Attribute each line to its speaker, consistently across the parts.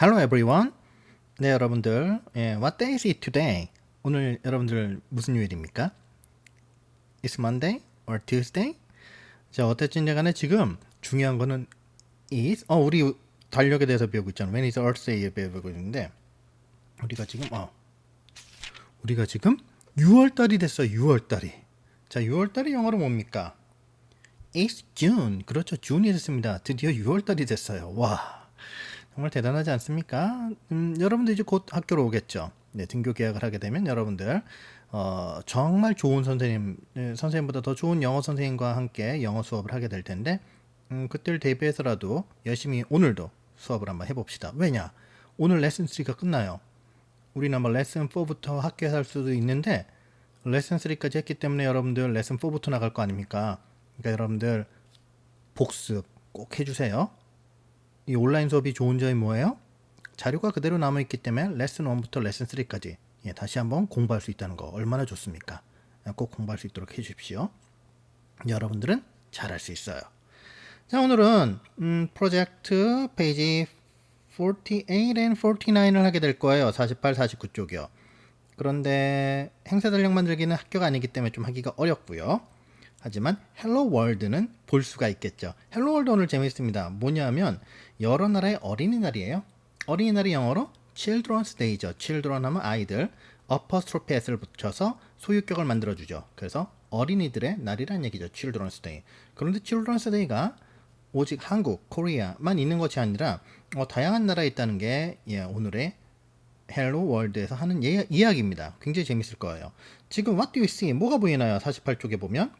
Speaker 1: Hello everyone. 네, 여러분들. 예, what day is it today? 오늘 여러분들 무슨 요일입니까? It's Monday or Tuesday? 자, 어쨌든 간에 지금 중요한 거는 is 어, 우리 달력에 대해서 배우고 있잖아. When is Earth Day 배우고 있는데 우리가 지금 어 우리가 지금 6월 달이 됐어요. 6월 달이. 자, 6월 달이 영어로 뭡니까? It's June. 그렇죠. June이 됐습니다. 드디어 6월 달이 됐어요. 와. 정말 대단하지 않습니까? 음, 여러분들 이제 곧 학교로 오겠죠. 네, 등교 계약을 하게 되면 여러분들 어, 정말 좋은 선생님, 네, 선생님보다 더 좋은 영어 선생님과 함께 영어 수업을 하게 될 텐데 음, 그때를 대비해서라도 열심히 오늘도 수업을 한번 해봅시다. 왜냐? 오늘 레슨 3가 끝나요. 우리는 뭐 레슨 4부터 학교에서 할 수도 있는데 레슨 3까지 했기 때문에 여러분들 레슨 4부터 나갈 거 아닙니까? 그러니까 여러분들 복습 꼭 해주세요. 이 온라인 수업이 좋은 점이 뭐예요? 자료가 그대로 남아 있기 때문에 레슨 1부터 레슨 3까지 예, 다시 한번 공부할 수 있다는 거 얼마나 좋습니까? 예, 꼭 공부할 수 있도록 해주십시오. 여러분들은 잘할 수 있어요. 자 오늘은 음, 프로젝트 페이지 48 and 49을 하게 될 거예요. 48, 49 쪽이요. 그런데 행사 달력 만들기는 학교가 아니기 때문에 좀 하기가 어렵고요. 하지만 헬로 월드는 볼 수가 있겠죠. 헬로 월드 오늘 재밌습니다. 뭐냐면 여러 나라의 어린이날이에요. 어린이날이 영어로 Children's Day죠. Children 하면 아이들, apostrophe s를 붙여서 소유격을 만들어주죠. 그래서 어린이들의 날이란 얘기죠. Children's Day. 그런데 Children's Day가 오직 한국, 코리아만 있는 것이 아니라 어, 다양한 나라에 있다는 게 예, 오늘의 헬로 월드에서 하는 예, 이야기입니다. 굉장히 재밌을 거예요. 지금 What do you see? 뭐가 보이나요? 48쪽에 보면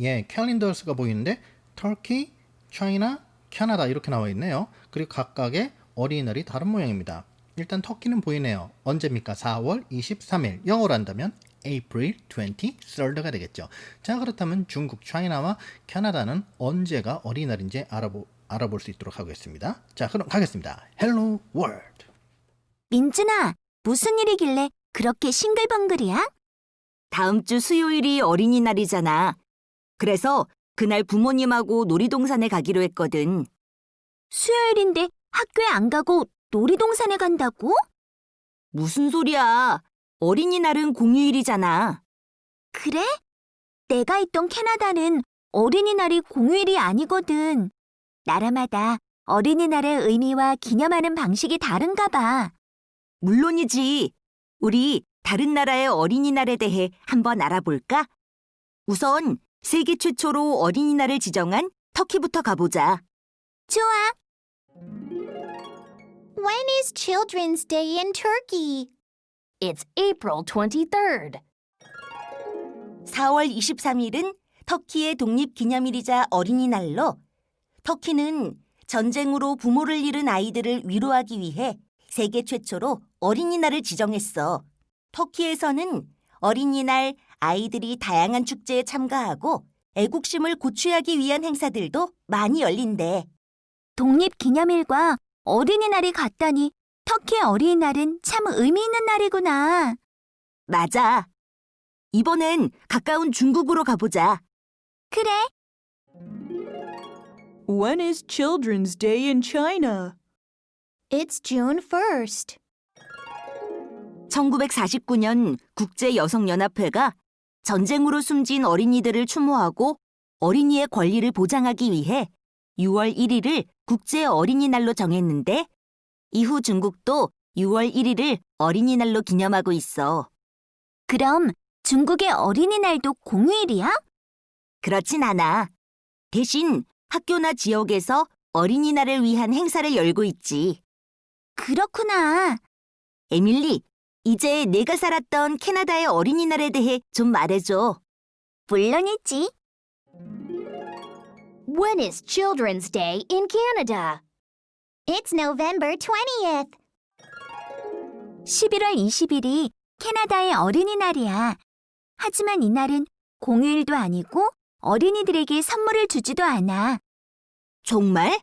Speaker 1: 예, 캘린더스가 보이는데 터키, 차이나, 캐나다 이렇게 나와 있네요. 그리고 각각의 어린이날이 다른 모양입니다. 일단 터키는 보이네요. 언제입니까? 4월 23일. 영어로 한다면 April 23rd가 되겠죠. 자, 그렇다면 중국, 차이나와 캐나다는 언제가 어린이날인지 알아보, 알아볼 수 있도록 하겠습니다. 자, 그럼 가겠습니다. Hello World.
Speaker 2: 민준아, 무슨 일이길래 그렇게 싱글벙글이야?
Speaker 3: 다음 주 수요일이 어린이날이잖아. 그래서 그날 부모님하고 놀이동산에 가기로 했거든.
Speaker 2: 수요일인데 학교에 안 가고 놀이동산에 간다고?
Speaker 3: 무슨 소리야? 어린이날은 공휴일이잖아.
Speaker 2: 그래? 내가 있던 캐나다는 어린이날이 공휴일이 아니거든. 나라마다 어린이날의 의미와 기념하는 방식이 다른가 봐.
Speaker 3: 물론이지. 우리 다른 나라의 어린이날에 대해 한번 알아볼까? 우선 세계 최초로 어린이날을 지정한 터키부터 가보자.
Speaker 2: 좋아.
Speaker 4: When is Children's Day in Turkey? It's April 23rd.
Speaker 3: 4월 23일은 터키의 독립기념일이자 어린이날로 터키는 전쟁으로 부모를 잃은 아이들을 위로하기 위해 세계 최초로 어린이날을 지정했어. 터키에서는 어린이날 아이들이 다양한 축제에 참가하고 애국심을 고취하기 위한 행사들도 많이 열린대.
Speaker 2: 독립기념일과 어린이날이 같다니 터키의 어린이날은 참 의미 있는 날이구나.
Speaker 3: 맞아. 이번엔 가까운 중국으로 가보자.
Speaker 2: 그래.
Speaker 5: When is Children's Day in China?
Speaker 4: It's June 1st.
Speaker 3: 1949년 국제여성연합회가 전쟁으로 숨진 어린이들을 추모하고 어린이의 권리를 보장하기 위해 6월 1일을 국제 어린이날로 정했는데 이후 중국도 6월 1일을 어린이날로 기념하고 있어.
Speaker 2: 그럼 중국의 어린이날도 공휴일이야?
Speaker 3: 그렇진 않아. 대신 학교나 지역에서 어린이날을 위한 행사를 열고 있지.
Speaker 2: 그렇구나.
Speaker 3: 에밀리, 이제 내가 살았던 캐나다의 어린이날에 대해 좀 말해줘.
Speaker 2: 물론이지.
Speaker 4: When is Children's Day in Canada? It's November 20th.
Speaker 2: 11월 20일이 캐나다의 어린이날이야. 하지만 이날은 공휴일도 아니고 어린이들에게 선물을 주지도 않아.
Speaker 3: 정말?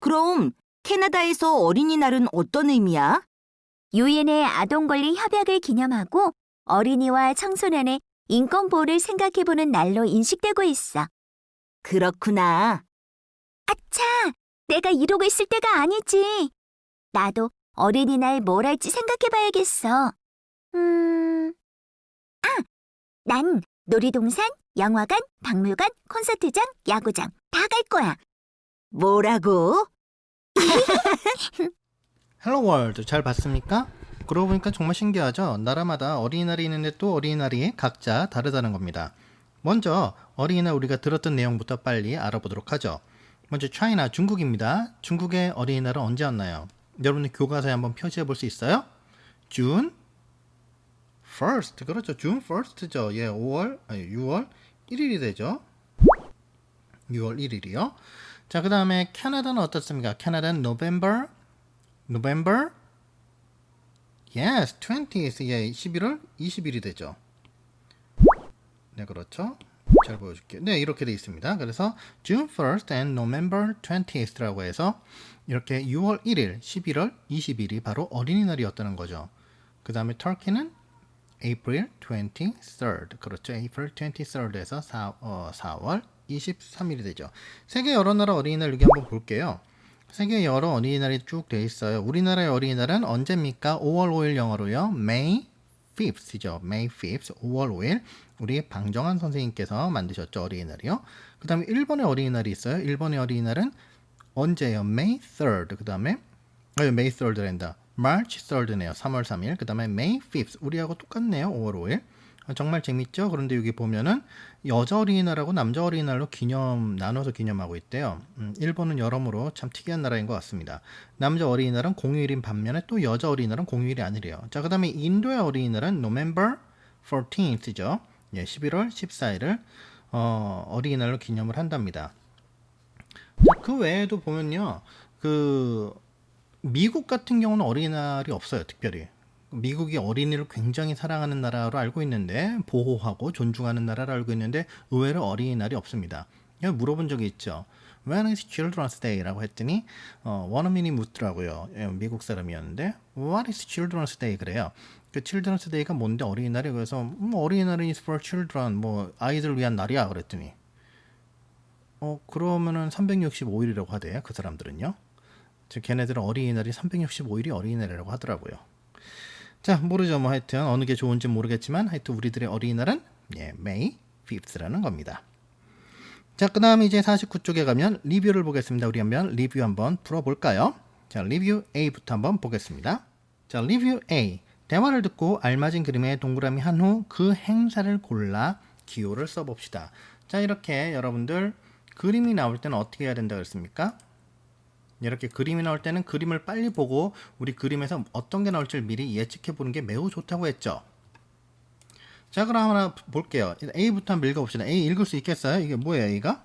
Speaker 3: 그럼 캐나다에서 어린이날은 어떤 의미야?
Speaker 2: 유엔의 아동권리 협약을 기념하고 어린이와 청소년의 인권 보호를 생각해보는 날로 인식되고 있어.
Speaker 3: 그렇구나.
Speaker 2: 아차! 내가 이러고 있을 때가 아니지. 나도 어린이날 뭘 할지 생각해봐야겠어. 음, 아, 난 놀이동산, 영화관, 박물관, 콘서트장, 야구장 다 갈 거야.
Speaker 3: 뭐라고?
Speaker 1: 헬로 월드 잘 봤습니까? 그러고 보니까 정말 신기하죠? 나라마다 어린이날이 있는데 또 어린이날이 각자 다르다는 겁니다. 먼저 어린이날 우리가 들었던 내용부터 빨리 알아보도록 하죠. 먼저 차이나 중국입니다. 중국의 어린이날은 언제였나요? 여러분들 교과서에 한번 표시해 볼 수 있어요? June 1st 그렇죠. June 1st죠. 예, 5월 아니 6월 1일이 되죠. 6월 1일이요. 자, 그 다음에 캐나다는 어떻습니까? 캐나다는 November November Yes, 20th. 예, 11월 20일이 되죠. 네, 그렇죠. 잘 보여줄게요. 네, 이렇게 돼 있습니다. 그래서 June 1st and November 20th라고 해서 이렇게 6월 1일, 11월 20일이 바로 어린이날이었다는 거죠. 그 다음에 터키는 April 23rd. 그렇죠. April 23rd에서 4, 어, 4월 23일이 되죠. 세계 여러 나라 어린이날 여기 한번 볼게요. 세계 여러 어린이날이 쭉 돼 있어요. 우리나라의 어린이날은 언제입니까? 5월 5일 영어로요. May 5th죠. May 5th. 5월 5일. 우리 방정환 선생님께서 만드셨죠. 어린이날이요. 그 다음에 일본의 어린이날이 있어요. 일본의 어린이날은 언제예요? May 3rd. 그 다음에 아, May 3rd랜다. March 3rd네요. 3월 3일. 그 다음에 May 5th. 우리하고 똑같네요. 5월 5일. 아, 정말 재밌죠? 그런데 여기 보면은 여자 어린이날하고 남자 어린이날로 기념 나눠서 기념하고 있대요. 음, 일본은 여러모로 참 특이한 나라인 것 같습니다. 남자 어린이날은 공휴일인 반면에 또 여자 어린이날은 공휴일이 아니래요. 자, 그다음에 인도의 어린이날은 November 14th죠. 예, 11월 14일을 어, 어린이날로 기념을 한답니다. 자, 그 외에도 보면요. 그 미국 같은 경우는 어린이날이 없어요, 특별히. 미국이 어린이를 굉장히 사랑하는 나라로 알고 있는데 보호하고 존중하는 나라로 알고 있는데 의외로 어린이날이 없습니다. 물어본 적이 있죠. When is Children's Day라고 했더니 어, 원어민이 묻더라고요. 예, 미국 사람이었는데 What is Children's Day 그래요. 그 Children's Day가 뭔데 어린이날이 그래서 음, 어린이날은 is for children 뭐 아이들 위한 날이야 그랬더니 어 그러면은 365일이라고 하대요. 그 사람들은요. 즉 걔네들은 어린이날이 365일이 어린이날이라고 하더라고요. 자, 모르죠. 뭐 하여튼 어느 게 좋은지 모르겠지만 하여튼 우리들의 어린이날은 예, May 5th라는 겁니다. 자, 그 다음에 이제 49쪽에 가면 리뷰를 보겠습니다. 우리 한번 리뷰 한번 풀어 볼까요? 자, 리뷰 A부터 한번 보겠습니다. 자, 리뷰 A. 대화를 듣고 알맞은 그림에 동그라미 한 후 그 행사를 골라 기호를 써 봅시다. 자, 이렇게 여러분들 그림이 나올 때는 어떻게 해야 된다 그랬습니까? 이렇게 그림이 나올 때는 그림을 빨리 보고 우리 그림에서 어떤 게 나올지 미리 예측해 보는 게 매우 좋다고 했죠. 자, 그럼 하나 볼게요. A부터 한번 읽어봅시다. A 읽을 수 있겠어요? 이게 뭐예요, A가?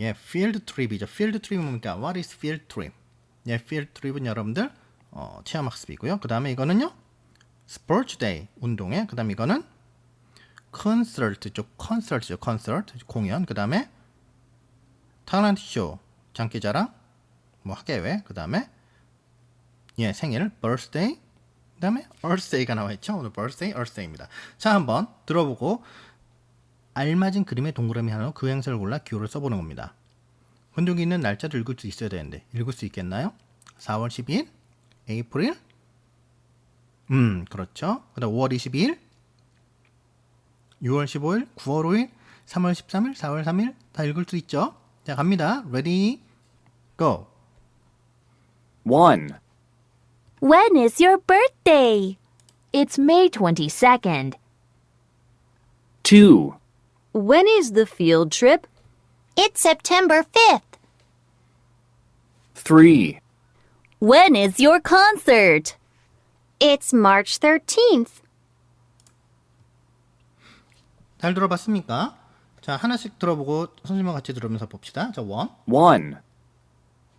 Speaker 1: 예, field trip이죠. field trip이 뭡니까? What is field trip? 예, field trip은 여러분들 어, 체험학습이고요. 그 다음에 이거는요, sports day 운동회. 그 다음에 이거는 concert죠. concert죠. concert 공연. 그 다음에 talent show 장기자랑. 뭐 학예회 그 다음에 예 생일 birthday. 그 다음에 earthday가 나와 있죠? 오늘 birthday earthday입니다. 자 한번 들어보고 알맞은 그림의 동그라미 하나로 그 행사를 골라 기호를 써보는 겁니다. 여기 있는 날짜를 읽을 수 있어야 되는데 읽을 수 있겠나요? 4월 12일 에이프릴? 음 그렇죠. 그 다음 5월 22일 6월 15일 9월 5일 3월 13일 4월 3일 다 읽을 수 있죠? 자 갑니다. Ready go
Speaker 6: 1.
Speaker 2: When is your birthday?
Speaker 7: It's May 22nd.
Speaker 6: 2.
Speaker 7: When is the field trip?
Speaker 4: It's September 5th.
Speaker 6: 3.
Speaker 7: When is your concert?
Speaker 4: It's March 13th.
Speaker 1: 잘 들어봤습니까? 자, 하나씩 들어보고 선생님과 같이 들으면서 봅시다. 자, 원.
Speaker 6: 1.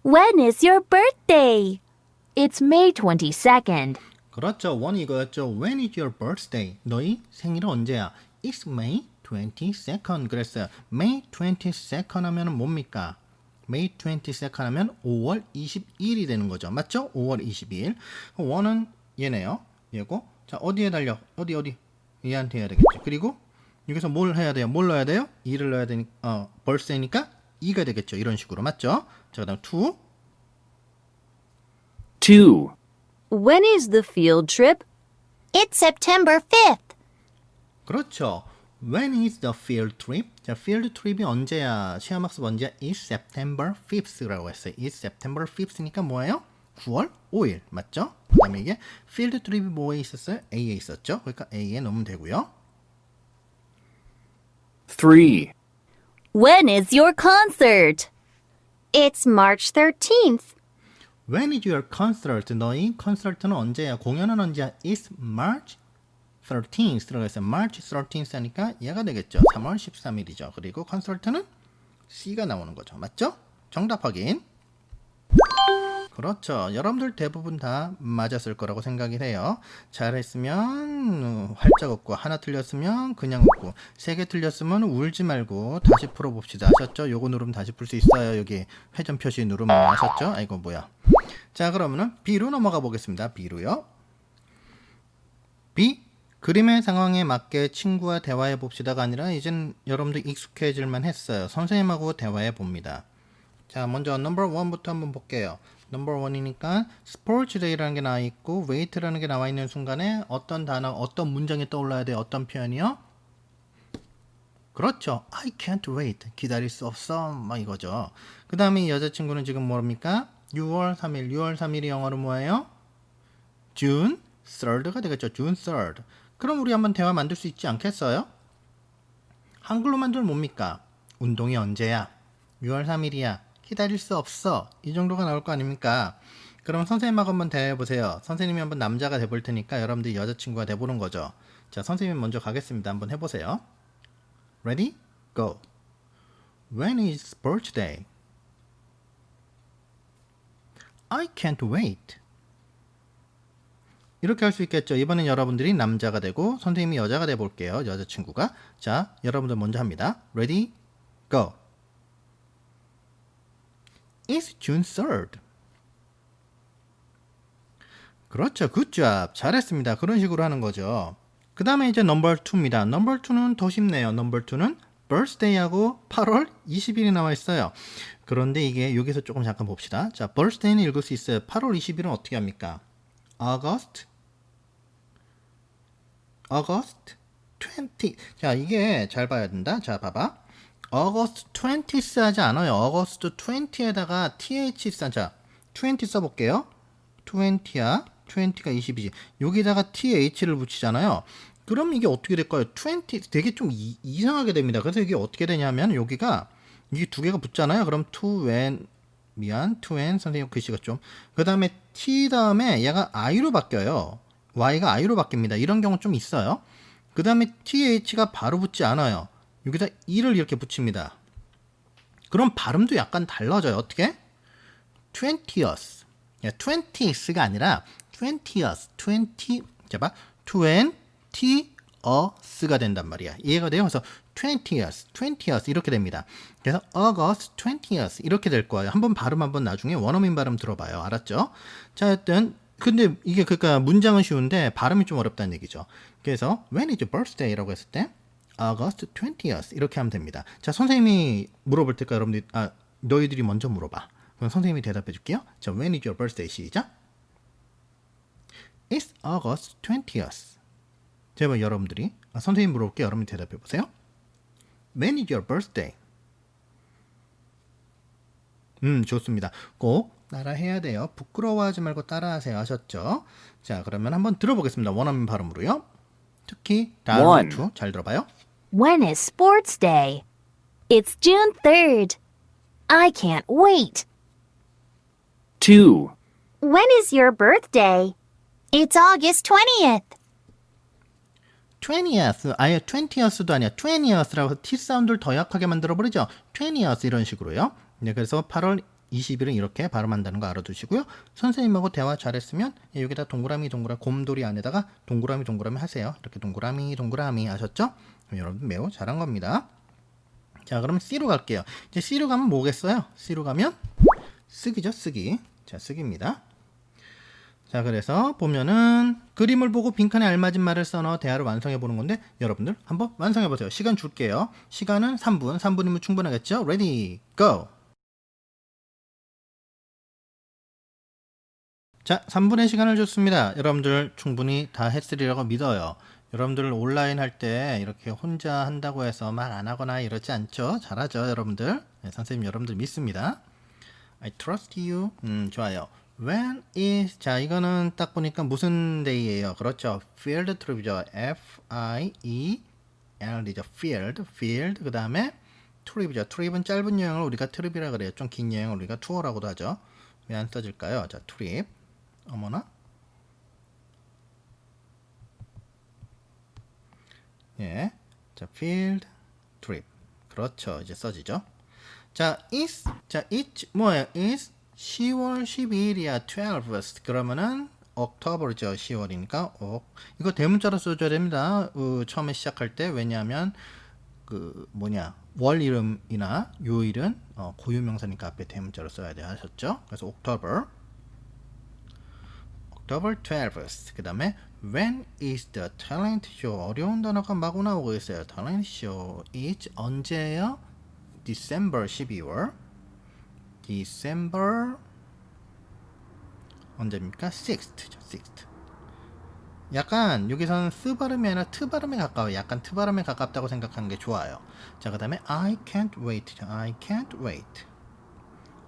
Speaker 7: When is your birthday? It's May 22nd.
Speaker 1: 그렇죠. 원이 이거였죠. When is your birthday? 너희 생일은 언제야? It's May 22nd. 그랬어요. May 22nd 하면은 뭡니까? May 22nd 하면 5월 22일이 되는 거죠. 맞죠? 5월 22일. 원은 얘네요. 얘고. 자, 어디에 달려? 어디 어디? 얘한테 해야 되겠죠. 그리고 여기서 뭘 해야 돼요? 뭘 넣어야 돼요? 2를 넣어야 되니까 어, birthday니까 2가 되겠죠. 이런 식으로. 맞죠? 자, 그다음 2.
Speaker 6: 2.
Speaker 7: When is the field trip?
Speaker 4: It's September 5th.
Speaker 1: 그렇죠. When is the field trip? 자, field trip이 언제야? 시험학습 언제야? Is September 5th라고 했어요. Is September 5th니까 뭐예요? 9월 5일 맞죠? 그다음에 이게 field trip이 뭐에 있었어요? A에 있었죠. 그러니까 A에 넣으면 되고요.
Speaker 6: 3.
Speaker 7: When is your concert?
Speaker 4: It's March 13th.
Speaker 1: When is your concert? 너희 콘서트는 언제야? 공연은 언제야? It's March 13th 들어가 있어요. March 13th 하니까 얘가 되겠죠. 3월 13일이죠. 그리고 콘서트는 C가 나오는 거죠. 맞죠? 정답 확인. 그렇죠. 여러분들 대부분 다 맞았을 거라고 생각이 해요. 잘했으면 어, 활짝 웃고 하나 틀렸으면 그냥 웃고 세 개 틀렸으면 울지 말고 다시 풀어봅시다. 아셨죠? 요거 누르면 다시 풀 수 있어요. 여기 회전 표시 누르면 아셨죠? 아이고 뭐야. 자 그러면은 B로 넘어가 보겠습니다. B로요. B 그림의 상황에 맞게 친구와 대화해 봅시다가 아니라 이젠 여러분들 익숙해질만 했어요. 선생님하고 대화해 봅니다. 자 먼저 넘버 원부터 한번 볼게요. 넘버 원이니까 스포츠 데이라는 게 나와 있고 웨이트라는 게 나와 있는 순간에 어떤 단어, 어떤 문장이 떠올라야 돼? 어떤 표현이요? 그렇죠. I can't wait. 기다릴 수 없어. 막 이거죠. 그 다음에 여자친구는 지금 뭡니까? 6월 3일. 6월 3일이 영어로 뭐예요? June 3rd가 되겠죠. June 3rd. 그럼 우리 한번 대화 만들 수 있지 않겠어요? 한글로 만들면 뭡니까? 운동이 언제야? 6월 3일이야. 기다릴 수 없어. 이 정도가 나올 거 아닙니까? 그럼 선생님하고 한번 대화해 보세요. 선생님이 한번 남자가 돼볼 테니까 여러분들이 여자친구가 돼보는 거죠. 자, 선생님 먼저 가겠습니다. 한번 해보세요. Ready? Go. When is sports day? I can't wait. 이렇게 할 수 있겠죠. 이번엔 여러분들이 남자가 되고 선생님이 여자가 돼 볼게요. 여자친구가. 자, 여러분들 먼저 합니다. Ready? Go. It's June 3rd. 그렇죠. 굿잡. 잘했습니다. 그런 식으로 하는 거죠. 그 다음에 이제 넘버 2입니다. 넘버 2는 더 쉽네요. 넘버 2는 birthday하고 8월 20일이 나와 있어요. 그런데 이게 여기서 조금 잠깐 봅시다. 자, birthday는 읽을 수 있어요. 8월 20일은 어떻게 합니까? August August 20. 자, 이게 잘 봐야 된다. 자, 봐봐. August 20th 하지 않아요. August 20에다가 th 써. 자, 20 써볼게요. 20야. 20가 20이지. 여기다가 th를 붙이잖아요. 그럼 이게 어떻게 될까요? 20 되게 좀 이, 이상하게 됩니다. 그래서 이게 어떻게 되냐면 여기가 이게 두 개가 붙잖아요. 그럼 to when 미안 to when 선생님 글씨가 좀. 그 다음에 t 다음에 얘가 i로 바뀌어요. y가 i로 바뀝니다. 이런 경우 좀 있어요. 그 다음에 th가 바로 붙지 않아요. 여기다 e를 이렇게 붙입니다. 그럼 발음도 약간 달라져요. 어떻게? 20th. 20th가 아니라 20th. 20. 자 봐. 20th가 된단 말이야. 이해가 돼요? 그래서 20th, 20th 이렇게 됩니다. 그래서 August 20th 이렇게 될 거예요. 한번 발음 한번 나중에 원어민 발음 들어봐요. 알았죠? 자, 하여튼 근데 이게 그러니까 문장은 쉬운데 발음이 좀 어렵다는 얘기죠. 그래서 when is your birthday라고 했을 때 August 20th 이렇게 하면 됩니다. 자, 선생님이 물어볼 테니까 여러분들이 아, 너희들이 먼저 물어봐. 그럼 선생님이 대답해 줄게요. 자, when is your birthday? 시작. It's August 20th. 제발 여러분들이 아, 선생님 물어볼게요. 여러분이 대답해 보세요. When is your birthday? 음, 좋습니다. 꼭 따라해야 돼요. 부끄러워하지 말고 따라하세요. 아셨죠? 자, 그러면 한번 들어보겠습니다. 원어민 발음으로요. 특히 다음
Speaker 6: One.
Speaker 1: 투잘 들어봐요.
Speaker 7: When is sports day?
Speaker 2: It's June 3rd.
Speaker 7: I can't wait.
Speaker 6: 2.
Speaker 4: When is your birthday? It's August 20th.
Speaker 1: 20th, 아예 20th도 아니야. 20th라고 해서 T 사운드를 더 약하게 만들어 버리죠. 20th 이런 식으로요. 네, 그래서 8월 20일은 이렇게 발음한다는 거 알아두시고요. 선생님하고 대화 잘했으면 예, 여기다 동그라미 동그라미 곰돌이 안에다가 동그라미 동그라미 하세요. 이렇게 동그라미 동그라미 아셨죠? 여러분 매우 잘한 겁니다. 자, 그럼 C로 갈게요. 이제 C로 가면 뭐겠어요? C로 가면 쓰기죠, 쓰기. 자, 쓰기입니다. 자, 그래서 보면은 그림을 보고 빈칸에 알맞은 말을 써넣어 대화를 완성해 보는 건데 여러분들 한번 완성해 보세요. 시간 줄게요. 시간은 3분. 3분이면 충분하겠죠? 레디, 고! 자, 3분의 시간을 줬습니다. 여러분들 충분히 다 했으리라고 믿어요. 여러분들 온라인 할 때 이렇게 혼자 한다고 해서 막안 하거나 이러지 않죠? 잘하죠, 여러분들? 네, 선생님 여러분들 믿습니다. I trust you. 음, 좋아요. When is 자, 이거는 딱 보니까 무슨 데이예요? 그렇죠. field trip이죠. F I E L이죠. field, field. 그 다음에 트립이죠. 트립은 짧은 여행을 우리가 트립이라 그래요. 좀 긴 여행을 우리가 투어라고도 하죠. 왜 안 써질까요? 자, 트립. 어머나. 예. 자, field trip. 그렇죠. 이제 써지죠. 자, is 자, it 뭐예요? is 10월 12일이야. 12th. 그러면은 옥토버죠. 10월이니까 옥. 이거 대문자로 써줘야 됩니다. 어, 처음에 시작할 때 왜냐하면 그 뭐냐 월 이름이나 요일은 어, 고유명사니까 앞에 대문자로 써야 돼 하셨죠? 그래서 옥토버 October 12th. 그 다음에 When is the talent show? 어려운 단어가 마구 나오고 있어요. talent show is 언제예요? December 12월. December 언제입니까? 6th죠. 6th. 약간 여기서는 쓰 발음이 아니라 트 발음에 가까워요. 약간 트 발음에 가깝다고 생각하는 게 좋아요. 자, 그 다음에 I can't wait. I can't wait.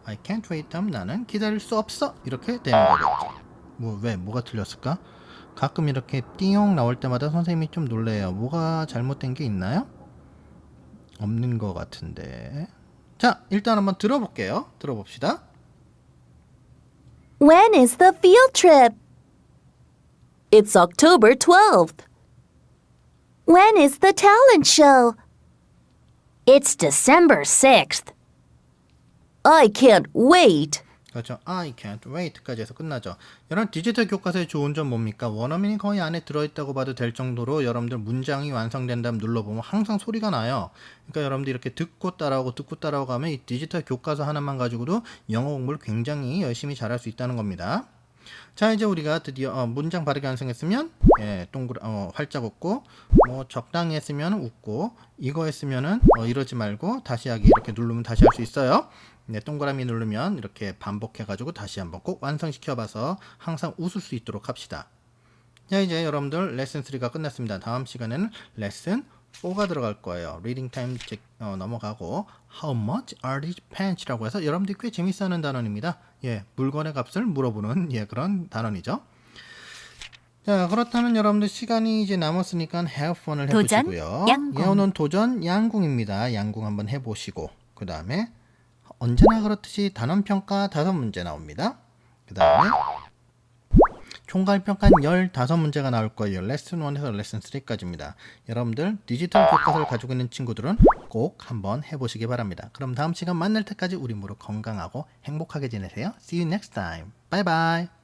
Speaker 1: I can't wait 하면 나는 기다릴 수 없어. 이렇게 되는 거겠죠. 뭐, 왜? 뭐가 틀렸을까? 가끔 이렇게 띠용 나올 때마다 선생님이 좀 놀래요. 뭐가 잘못된 게 있나요? 없는 것 같은데. 자, 일단 한번 들어볼게요. 들어봅시다.
Speaker 7: When is the field trip? It's October 12th. When is the talent show? It's December 6th. I can't wait.
Speaker 1: 그렇죠. I can't wait까지 해서 끝나죠. 여러분 디지털 교과서의 좋은 점 뭡니까? 원어민이 거의 안에 들어있다고 봐도 될 정도로 여러분들 문장이 완성된 다음 눌러보면 항상 소리가 나요. 그러니까 여러분들 이렇게 듣고 따라오고 듣고 따라오고 하면 이 디지털 교과서 하나만 가지고도 영어 공부를 굉장히 열심히 잘할 수 있다는 겁니다. 자 이제 우리가 드디어 어, 문장 바르게 완성했으면 예, 동그라 어, 활짝 웃고 뭐 적당히 했으면 웃고 이거 했으면은 어, 이러지 말고 다시 하기 이렇게 누르면 다시 할 수 있어요. 네, 동그라미 누르면 이렇게 반복해 가지고 다시 한번 꼭 완성시켜 봐서 항상 웃을 수 있도록 합시다. 자 이제 여러분들 레슨 3가 끝났습니다. 다음 시간에는 레슨 4가 들어갈 거예요. 리딩 타임 체- 어, 넘어가고 How much are these pants라고 해서 여러분들이 꽤 재밌어하는 단어입니다. 예, 물건의 값을 물어보는 예 그런 단어이죠. 자 그렇다면 여러분들 시간이 이제 남았으니까 have fun을
Speaker 2: 도전,
Speaker 1: 해보시고요.
Speaker 2: 양궁.
Speaker 1: 예, 오늘 도전 양궁입니다. 양궁 한번 해보시고 그 다음에 언제나 그렇듯이 단원 평가 다섯 문제 나옵니다. 그 다음에 총괄 평가는 15문제가 나올 거예요. 레슨 1에서 레슨 3까지입니다. 여러분들 디지털 교과서를 가지고 있는 친구들은 꼭 한번 해보시기 바랍니다. 그럼 다음 시간 만날 때까지 우리 모두 건강하고 행복하게 지내세요. See you next time. Bye bye.